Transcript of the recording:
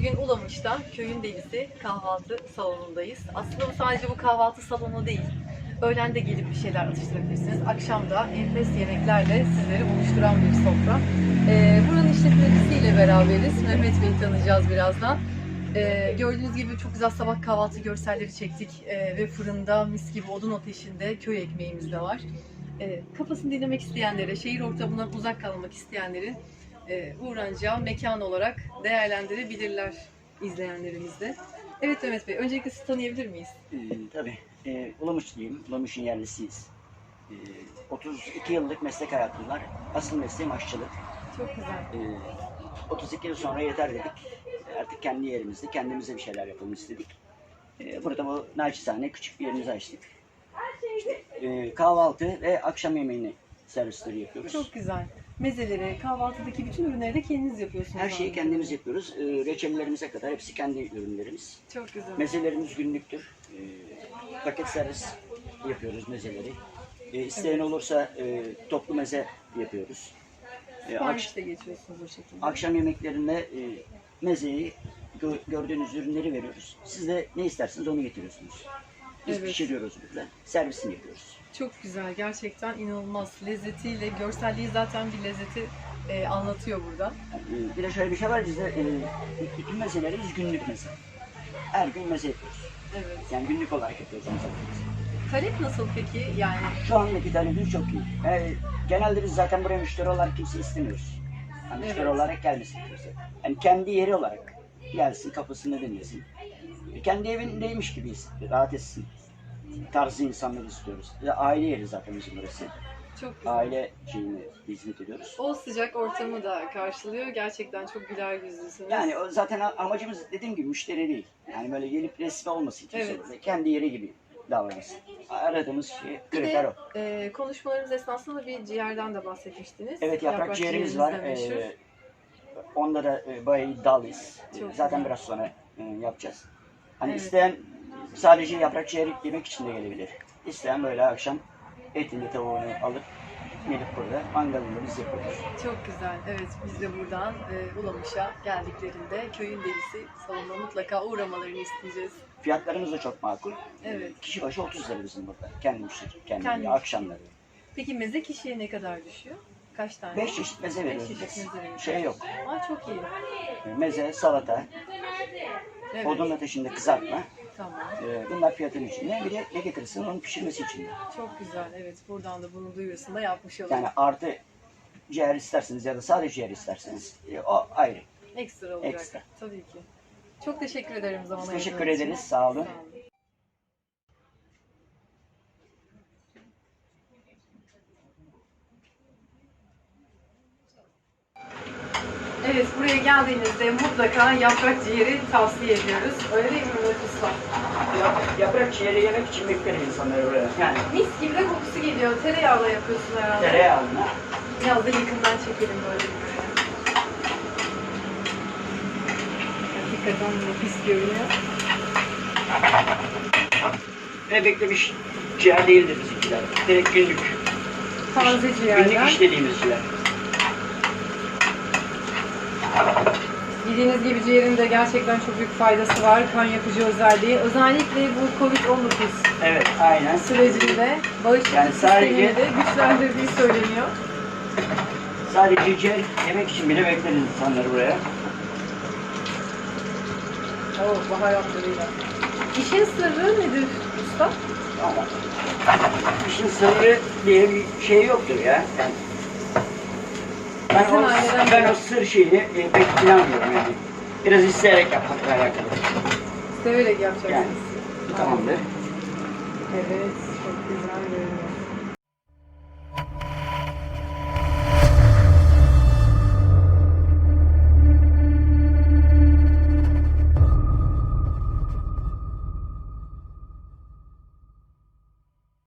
Bugün Ulamış'ta köyün delisi kahvaltı salonundayız. Aslında bu sadece bu kahvaltı salonu değil. Öğlen de gelip bir şeyler atıştırabilirsiniz. Akşam da enfes yemeklerle sizleri buluşturan bir sofra. Ee, buranın işletmecisiyle beraberiz. Mehmet Bey'i tanıyacağız birazdan. Ee, gördüğünüz gibi çok güzel sabah kahvaltı görselleri çektik Ee, ve fırında mis gibi odun ateşinde köy ekmeğimiz de var. Ee, kafasını dinlemek isteyenlere, şehir ortamından uzak kalmak isteyenlerin e, uğranacağı mekan olarak değerlendirebilirler izleyenlerimiz de. Evet Mehmet Bey, öncelikle sizi tanıyabilir miyiz? Ee, tabii. Ee, Ulamışlıyım. Ulamış'ın yerlisiyiz. Ee, 32 yıllık meslek hayatım var. Asıl mesleğim aşçılık. Çok güzel. Ee, 32 yıl sonra yeter dedik. Artık kendi yerimizde kendimize bir şeyler yapalım istedik. Ee, burada bu naçizane küçük bir yerimizi açtık. İşte, e, kahvaltı ve akşam yemeğini servisleri yapıyoruz. Çok güzel. Mezeleri, kahvaltıdaki bütün ürünleri de kendiniz yapıyorsunuz. Her şeyi kendimiz yapıyoruz. Ee, reçellerimize kadar hepsi kendi ürünlerimiz. Çok güzel. Mezelerimiz günlüktür. Ee, paket servis yapıyoruz mezeleri. Ee, isteyen olursa e, toplu meze yapıyoruz. Akş- de geçiyorsunuz o şekilde. akşam yemeklerinde e, mezeyi gö- gördüğünüz ürünleri veriyoruz. Siz de ne isterseniz onu getiriyorsunuz. Biz Evet. pişiriyoruz burada. Servisini yapıyoruz. Çok güzel. Gerçekten inanılmaz. Lezzetiyle, görselliği zaten bir lezzeti e, anlatıyor burada. Yani, e, bir de şöyle bir şey var bizde e, bütün mezelerimiz günlük meze. Her gün meze yapıyoruz. Evet. Yani günlük olarak yapıyoruz mezelerimizi. Talep nasıl peki? Yani Şu andaki talebimiz çok iyi. Yani genelde biz zaten buraya müşteri olarak kimse istemiyoruz. Yani müşteri Evet. olarak gelmesin kimse. Yani kendi yeri olarak gelsin, kapısını dinlesin. Kendi evindeymiş gibi rahat etsin. Tarzı insanları istiyoruz. Ya aile yeri zaten bizim burası. çok güzel. Aile şeyine hizmet ediyoruz. O sıcak ortamı da karşılıyor. Gerçekten çok güler yüzlüsünüz. Yani o zaten amacımız dediğim gibi müşteri değil. Yani böyle gelip resmi olmasın kimse. Evet. burada. Kendi yeri gibi davranırsın. Aradığımız şey, Bir kriter de o. e, konuşmalarımız esnasında bir ciğerden de bahsetmiştiniz. Evet yaprak, ciğerimiz var. de meşhur. Ee, onda da e, bayağı iddialıyız. Çok Zaten güzel. biraz sonra e, yapacağız. Hani Evet. isteyen sadece yaprak ciğer yemek için de gelebilir. İsteyen böyle akşam etini tavuğunu alıp gelip burada mangalında biz yapıyoruz. Çok güzel. Evet biz de buradan e, Ulamış'a geldiklerinde köyün delisi salonuna mutlaka uğramalarını isteyeceğiz. Fiyatlarımız da çok makul. Evet. Ee, Kişi başı 30 lira bizim burada. Kendi müşteri, kendi, Kendi akşamları. Peki meze kişiye ne kadar düşüyor? Kaç tane? 5 çeşit meze Beş veriyoruz çeşit biz. meze veriyoruz. Şey yok. Aa, çok iyi. Meze, salata, Evet. odun ateşinde kızartma. Tamam. Ee, Bunlar fiyatın içinde. Bir de ne getirirsin onun pişirmesi için. Çok güzel. Evet buradan da bunu duyurusunu da yapmış olalım. Yani artı ciğer isterseniz ya da sadece ciğer isterseniz e, o ayrı. Ekstra olacak. Ekstra. Tabii ki. Çok teşekkür ederim zaman Biz teşekkür ayırdığınız için. ederiz. Sağ olun. Sağ olun. Evet, buraya geldiğinizde mutlaka yaprak ciğeri tavsiye ediyoruz. Öyle değil mi Mehmet Usta? Yaprak ciğeri yemek için beklerim insanları buraya. Yani Mis gibi de kokusu geliyor. Tereyağla yapıyorsun herhalde. tereyağına Biraz da yakından çekelim böyle bir böyle. Hakikaten nefis görünüyor. ve beklemiş ciğer değildir bizimkiler. Direkt günlük. Taze Günlük ciğerden. işlediğimiz ciğer. Bildiğiniz gibi ciğerin de gerçekten çok büyük faydası var. Kan yapıcı özelliği. Özellikle bu Covid-19 Evet aynen. sürecinde bağışıklık Yani sadece- sistemini de güçlendirdiği söyleniyor. Sadece ciğer yemek için bile bekleriz insanları buraya. Oo, baharatlarıyla. İşin sırrı nedir usta? Ama işin sırrı diye bir şey yoktur ya. Yani ben, Bizim o, aileden ben o sır şeyini e, pek inanmıyorum yani. Biraz isteyerek yapmakla alakalı. Severek yapacaksınız. Yani. Tamamdır. Evet, çok güzel görünüyor.